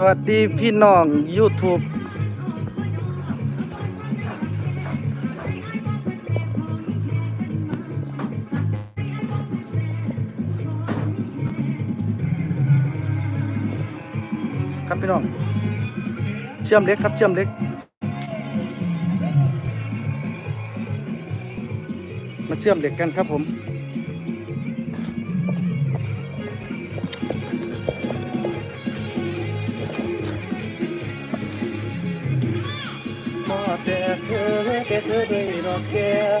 สวัสดีพี่น้อง YouTube ครับพี่น้อง เชื่อมเล็กครับเชื่อมเล็ก มาเชื่อมเล็กกันครับผม เธอแค่เธอด้วยดอกแก้ว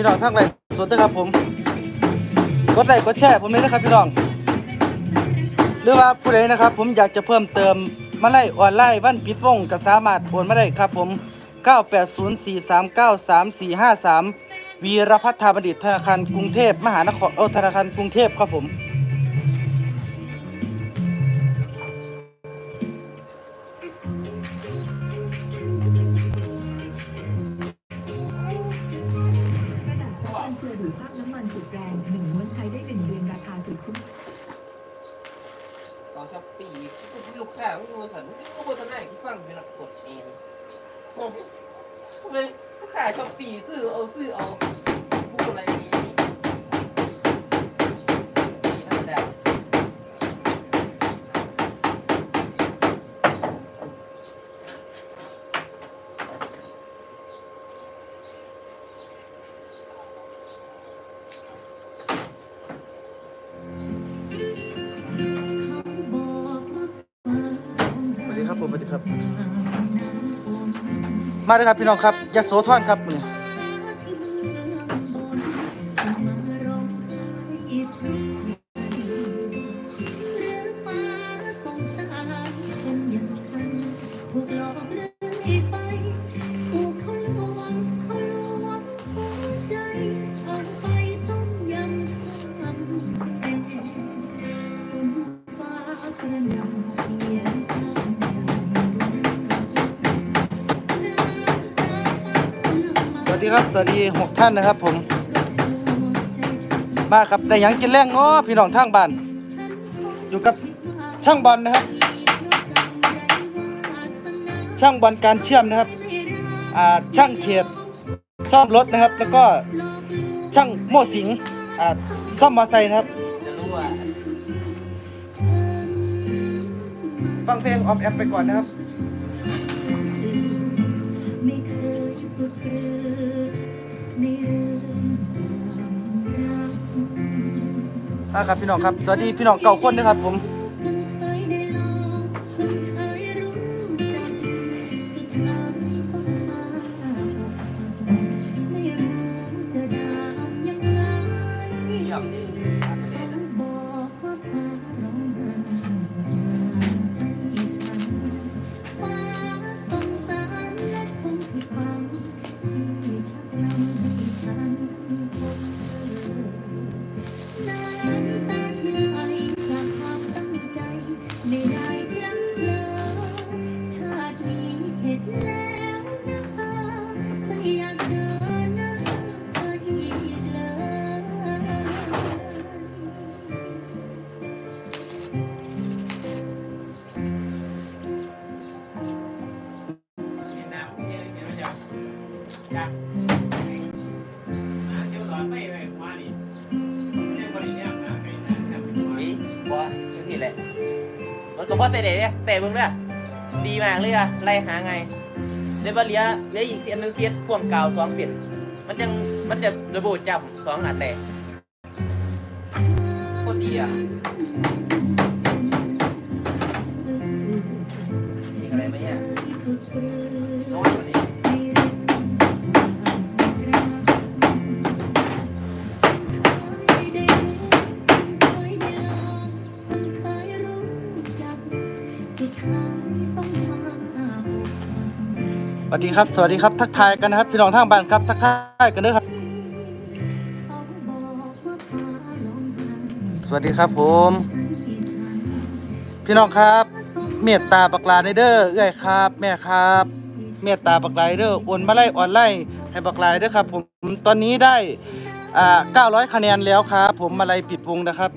พี่น้องทั้งไรสดด้วยครับผมกดไลค์กดแชร์ผมเลยนะครับพี่น้องหรือว่าผู้ใดนะครับ ผมอยากจะเพิ่มเติมมาไล่ออนไลน์วันปิดวงก็สามารถโอนมาได้ครับผม 98043934453 วีรพัฒนาบัณฑิตธนาคารกรุงเทพมหานครโอธนาคารกรุงเทพครับผม ณาให้กูฟังเป็นหลักกดเองโอ้กูเป็นลูกค้าชอบปีซื้อเอาซื้อเอาพูดอะไรอย่างนี้นี่ ครับ มาเลยครับพี่น้องครับยะโสธรครับมื้อนี้ ดีครับ สวัสดีหกท่านนะครับผม มาครับได้หยังกินแรงเนาะพี่น้องทางบ้าน อยู่กับช่างบอลนะครับ ช่างบอลการเชื่อมนะครับอ่าช่างเขียบซ่อมรถนะครับ แล้วก็ช่างโม่สิงอ่าซ่อมมอเตอร์ไซค์นะครับฟังเพลงออฟแอมไปก่อนนะครับไม่เคยฝึกเรือในเรื่องควาครับพี่น้องครับ สวัสดีพี่น้องเก่าคนนะครับผม มันก็พอเตะเดะเนี่ยเตะมึงเนี่ยดีมากเลยอะไล่หาไงเดี๋ยวเหลี้ยเหลี้ยอีกอันหนึงเทียดพ่วงกาสองเปลี่ยนมันยังมันจะระบุจับสองอันแต่โคตรดีอะ สวัสดีครับ สวัสดีครับ ทักทายกันนะครับ พี่น้องทางบ้านครับ ทักทายกันด้วยครับ สวัสดีครับผม พี่น้องครับ เมตตาปักลาในเด้อเอื้อยครับ แม่ครับ เมตตาปักลายเด้อโอนมาไล่ออนไลน์ให้ปักลายเด้อครับ ผมตอนนี้ได้อ่า900 คะแนนแล้วครับ ผมมาไล่ปิดวงนะครับ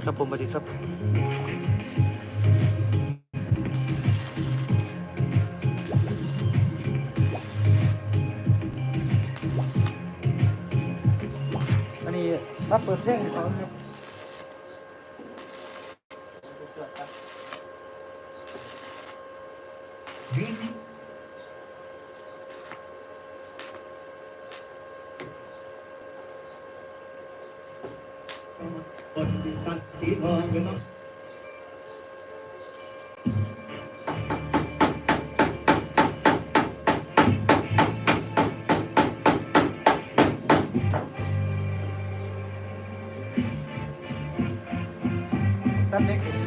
ดีครับผมสวัสดีครับอันนี้รับเปิดเพลงให้เขาครับคนที่ สักสี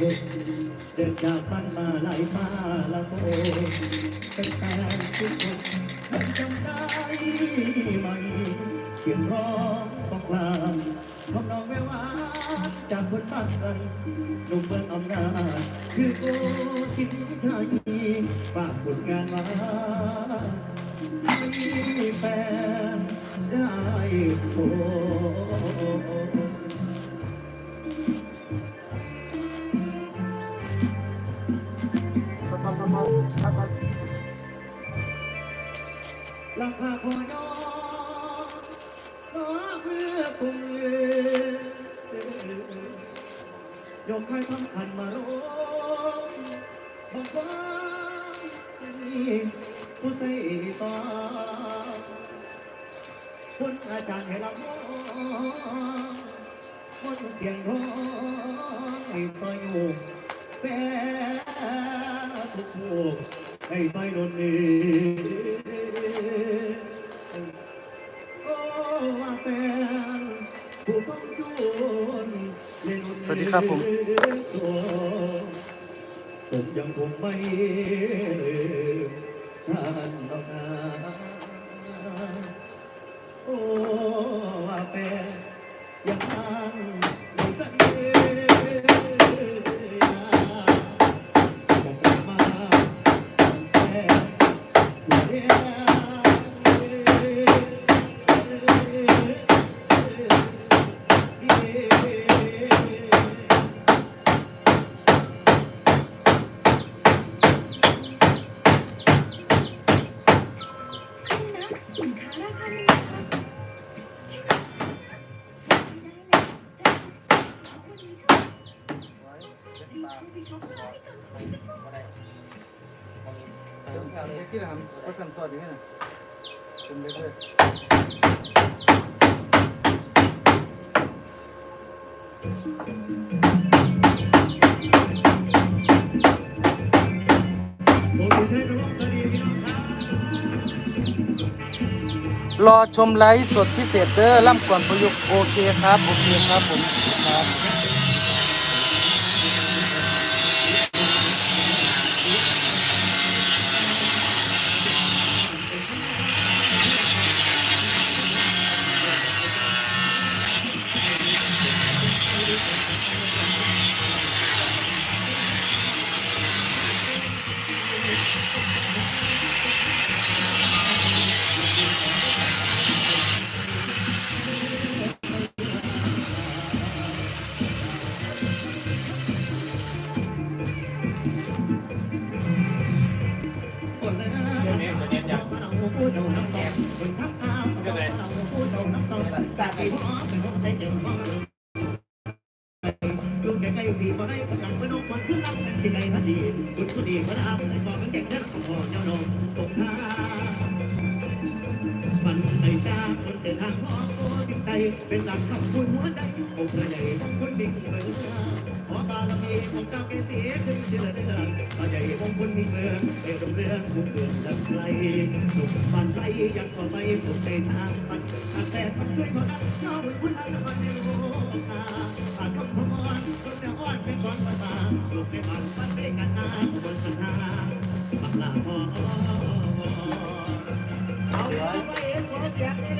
บุกบุกเดินจากบ้านมาไหลมาละโมเป็นแฟนทุกคนมันจำได้ไหมเสียงร้องบอกลามของน้องแวววานจากคนบ้านไกลหนุ่มเมืองอำนาจคือโกสินชัยฝากผลงานมาให้แฟนได้ช ใครทำขันมาร้องบอกว่านี่ผู้ใส่ตาคนอาจารย์ให้รับมองคนเสียงร้องให้ซอยอยู่แปรทุกผู้ให้ซอยโดนนี้ สวัสดีครับผม ผมยังคงไม่ลืมท่านหรอกนะโอ้ว่าแฟนยังตั้งในสัญญาจะกลับมาแฟ เด็กที่ทำก็ทำซอสอย่างนี้นะเป็นเลยโอ้ยเธอร้องสวัสดีพี่น้องครับรอชมไลฟ์สดพิเศษเด้อล่ำก่อนประยุกต์โอเคครับ โอเคครับผมครับ เป็นคนใจเจ็บพ่อลูกแก่ใกล้สีมาได้กำลังเป็นนกมันขึ้นลำนั่นที่ไหนพันดีคุณผู้ดีมาดามในบอกมันเก่งนักพ่อเจ้าโนสงทาฝันในจ้าคนเส้นทางพ่อโอ้สิ่งใจเป็นหลักคำพูดหัวใจองค์ใหญ่ของคนดิ่งเมือง ขอบารมีของเจ้าแก่เสีขึ้นเชื่อเดือดต่อใหญ่ของคุณมีเมืองเอรุ่งเรื่องบุกเบืองดังไกลถูกฟันไล่ยังก็ไม่ถูกใจสร้างมันแต่ทำช่วยคนนั้นเจ้าบุญคุณอะไรมันไม่รู้อาอาคำพรคนแนวอ้อนเป็นก้อนมาตาลูกในบ้านมันไม่กันนาบนสันทาบักลาพ่อเอาไปขอเสียงเ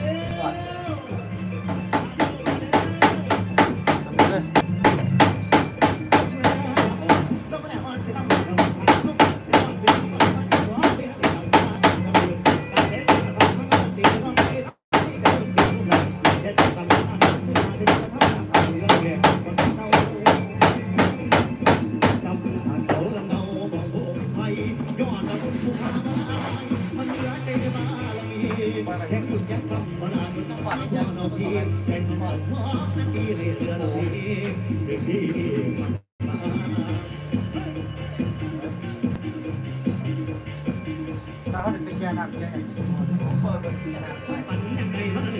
ถ้าเขาเป็นแก่นักแก้ปันยังไงมาเลย